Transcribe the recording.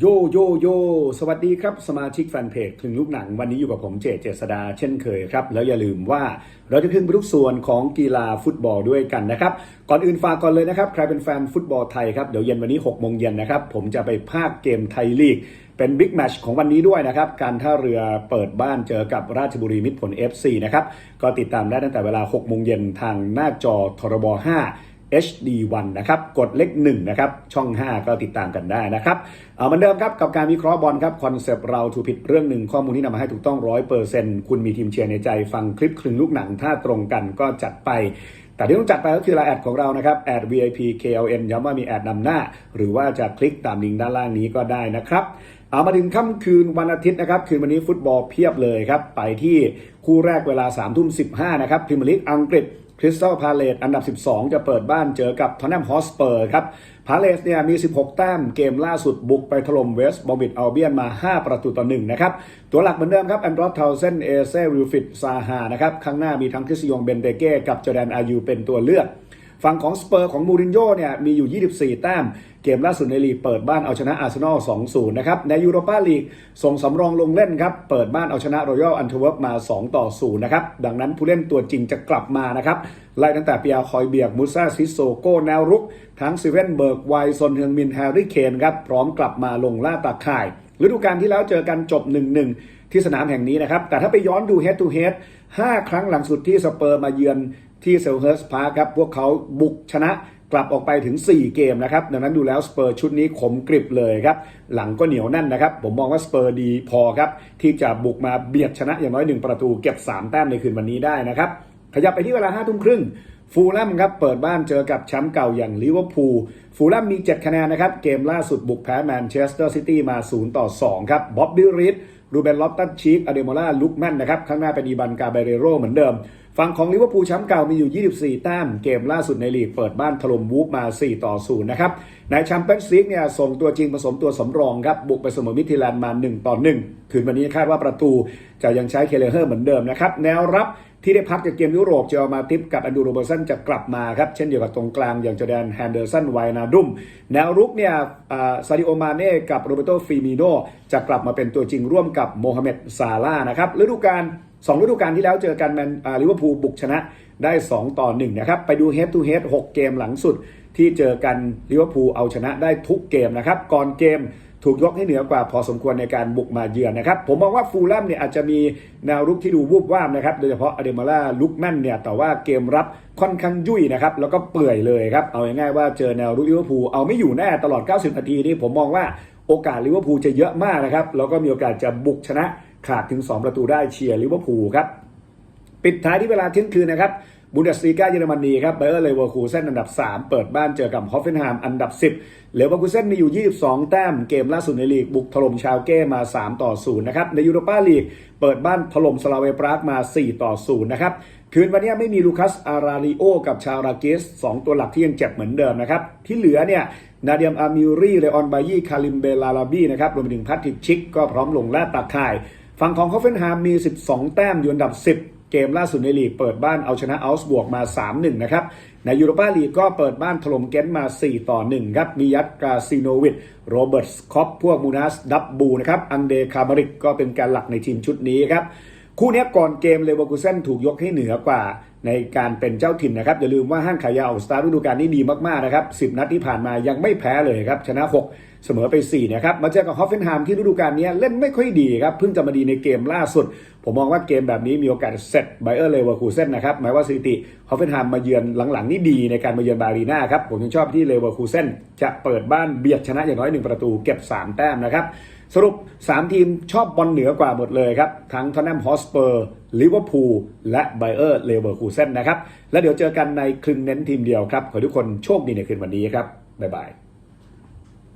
โยโยโย สวัสดีครับ สมาชิกแฟนเพจถึงลูกหนัง วันนี้อยู่กับผมเจเจษดาเช่นเคยครับ แล้วอย่าลืมว่าเราจะขึ้นไปทุกส่วนของกีฬาฟุตบอลด้วยกันนะครับ ก่อนอื่นฝากก่อนเลยนะครับ ใครเป็นแฟนฟุตบอลไทยครับ เดี๋ยวเย็นวันนี้6โมงเย็นนะครับ ผมจะไปภาคเกมไทยลีก เป็นบิ๊กแมชของวันนี้ด้วยนะครับ การท่าเรือเปิดบ้านเจอกับราชบุรีมิตรผล FC นะครับ ก็ติดตามได้ตั้งแต่เวลา6โมงเย็นทางหน้าจอทรบ5 HD1 นะครับ กดเลข1นะครับ ช่อง 5 ก็ติดตามกันได้นะครับ เอาเหมือนเดิมครับ กับการวิเคราะห์บอลครับคอนเซปต์เราถูกผิดเรื่องหนึ่งข้อมูลที่นำมาให้ถูกต้องร้อยเปอร์เซ็นต์คุณมีทีมเชียร์ในใจฟังคลิปคลึงลูกหนังถ้าตรงกันก็จัดไปแต่ที่ต้องจัดไปก็คือไลน์แอดของเรานะครับแอด VIP KLN ย้ำว่ามีแอดนำหน้า หรือว่าจะคลิกตามลิงก์ด้านล่างนี้ก็ได้นะครับเอามาถึงค่ำคืนวันอาทิตย์นะครับ คืนวันนี้ฟุตบอลเพียบเลยครับ ไปที่คู่แรกเวลา3ามทุ่มสินะครับพรีเมียร์ลีกอังกฤษ ริสตัลพาเลตอันดับ 12 จะเปิดบ้านเจอกับทอนแนมฮอสเปอร์ครับพาเลตเนี่ยมี 16 แต้มเกมล่าสุดบุกไปถล่มเวสต์บอมบิดอัลเบียนมา 5 ประตูต่อ 1 นะครับ ตัวหลักเหมือนเดิมครับแอนดรอสเทาเซนเอเซวิลฟิตซาฮานะครับ ข้างหน้ามีทั้งคริสยองเบนเตเก้กับจอแดนอายูเป็นตัวเลือก ฝั่งของสเปอร์ของมูรินโญ่เนี่ยมีอยู่ 24 แต้ม เกมล่าสุดในลีกเปิดบ้านเอาชนะอาร์เซนอล 2-0 นะครับ ในยูโรปาลีกส่งสำรองลงเล่นครับ เปิดบ้านเอาชนะรอยัลอันเทเวิร์กมา2ต่อ0นะครับ ดังนั้นผู้เล่นตัวจริงจะกลับมานะครับ ไล่ตั้งแต่เปียร์คอยเบียกมูซาซิโซโกแนวรุก ทั้งซิเวนเบิร์กไวซอนเฮงมินแฮร์รี่เคนครับพร้อมกลับมาลงล่าตาข่ายฤดูกาลที่แล้วเจอกันจบ 1-1 ที่สนามแห่งนี้นะครับ แต่ถ้าไปย้อนดู head to head 5 ครั้งหลังสุดที่สเปอร์มาเยือน ที่เซลเฮิร์สพาร์ครับ พวกเขาบุกชนะกลับออกไปถึง 4 เกมนะครับ ดังนั้นดูแล้วสเปอร์ชุดนี้ขมกริบเลยครับ หลังก็เหนียวแน่นนะครับ ผมมองว่าสเปอร์ดีพอครับ ที่จะบุกมาเบียดชนะอย่างน้อย 1 ประตูเก็บ 3 แต้มในคืนวันนี้ได้นะครับ ขยับไปที่เวลา5ทุ่มครึ่งฟูลแลมครับเปิดบ้านเจอกับแชมป์เก่าอย่างลิเวอร์พูลฟูลแลมมี 7 คะแนนนะครับ เกมล่าสุดบุกแพ้แมนเชสเตอร์ซิตี้มา 0 ต่อ 2 ครับบ๊อบบี้รีดรูเบนลอตตันชีกอเดโมล่าลุกแมนนะครับ ข้างหน้าเป็นอีบันกาเบเรโรเหมือนเดิม ฝั่งของลิเวอร์พูลแชมป์เก่ามีอยู่ 24 แต้ม เกมล่าสุดในลีกเปิดบ้านถล่มวูฟมา 4 ต่อ 0 นะครับ ในแชมเปี้ยนส์ลีกเนี่ยส่งตัวจริงผสมตัวสำรองครับ บุกไปเสมอมิทิแลนด์มา 1 ต่อ 1 คืนวันนี้คาดว่าประตูจะยังใช้เคเลเฮอร์เหมือนเดิมนะครับ แนวรับที่ได้พักจากเกมยุโรปเจอมาติปกับอันดูโรเบอร์สันจะกลับมาครับ เช่นเดียวกับตรงกลางอย่างจอแดนแฮนเดอร์สันไวนาดุม แนวรุกเนี่ยซาดิโอมาเน่กับโรเบโตฟิมิโนจะกลับมาเป็นตัวจริงร่วมกับโมฮัมเหม็ดซาลานะครับฤดูกาล สองฤดูกาลที่แล้วเจอกันแมนลิเวอร์พูลบุกชนะได้ 2 ต่อ1นะครับไปดูเฮดทูเฮด6เกมหลังสุดที่เจอกันลิเวอร์พูลเอาชนะได้ทุกเกมนะครับก่อนเกมถูกยกให้เหนือกว่าพอสมควรในการบุกมาเยือนนะครับ ผมมองว่าฟูลแลมเนี่ยอาจจะมีแนวรุกที่ดูวูบวามนะครับโดยเฉพาะอเดมาล่าลุกแม่นเนี่ยแต่ว่าเกมรับค่อนข้างยุ่ยนะครับแล้วก็เปื่อยเลยครับเอาง่ายๆว่าเจอแนวรุกลิเวอร์พูลเอาไม่อยู่แน่ตลอด 90 นาทีนี่ผมมองว่าโอกาสลิเวอร์พูลจะเยอะมากนะครับแล้วก็มีโอกาสจะบุกชนะ ขาดถึง 2 ประตูได้เชียร์ลิเวอร์พูลครับ ปิดท้ายที่เวลาเที่ยงคืนนะครับบุนเดสลีกาเยอรมนีครับเบอร์เลเวอร์คูเซนอันดับ 3 เปิดบ้านเจอกับฮอฟเฟนไฮม์อันดับ 10เลเวอร์คูเซนมีอยู่ 22 แต้มเกมล่าสุดในลีก บุกถล่มชาวเก้มา 3 ต่อ 0 นะครับ ในยูโรปาลีก เปิดบ้านถล่มสลาเวปรากมา 4 ต่อ 0 นะครับ คืนวันนี้ไม่มีลูคัสอาราริโอ กับชาวรากิส2ตัวหลักที่ยังเจ็บเหมือนเดิมนะครับ ที่เหลือเนี่ยนาเดียมอามิวรีเลออนบายีคาริมเบลาลาบีนะครับรวมไปถึงพัตติชิกก็พร้อมลงแล่ตาข่าย ฝั่งของคอฟเฟนไฮมมี 12 แต้มอยู่อันดับ 10 เกมล่าสุดในลีกเปิดบ้านเอาชนะอัลส์บวกมา 3-1 นะครับ ในยูโรปาลีกก็เปิดบ้านถล่มเกนมา 4 ต่อ 1 ครับ มียัตกาซิโนวิดโรเบิร์ตสคอปพวกมูนัสดับบูนะครับ อันเดคามาริกก็เป็นการหลักในทีมชุดนี้ครับ คู่นี้ก่อนเกมเลเวอร์คูเซนถูกยกให้เหนือกว่าในการเป็นเจ้าถิ่นนะครับ อย่าลืมว่าห้างขายยาออกสตาร์ฤดูกาลนี้ดีมาก ๆ นะครับ 10 นัดที่ผ่านมายังไม่แพ้เลยครับ ชนะ 6 เสมอไป 4 นะครับ มาเจอกับฮอฟเฟนไฮม์ที่ฤดูกาลนี้เล่นไม่ค่อยดีครับ เพิ่งจะมาดีในเกมล่าสุด ผมมองว่าเกมแบบนี้มีโอกาสเซตไบเออร์เลเวอร์คูเซนนะครับหมายว่าสถิติฮอฟเฟนไฮม์มาเยือนหลังๆนี่ดีในการมาเยือนบารีนาครับผมยังชอบที่เลเวอร์คูเซนจะเปิดบ้านเบียดชนะอย่างน้อย1ประตูเก็บ3แต้มนะครับสรุป 3 ทีมชอบบอลเหนือกว่าหมดเลยครับ ทั้งทอนแนมฮอสเปอร์ลิเวอร์พูลและไบเออร์เลเวอร์คูเซนนะครับ แล้วเดี๋ยวเจอกันในคลึงเน้นทีมเดียวครับ ขอทุกคนโชคดีในคืนวันนี้ครับ บ๊ายบาย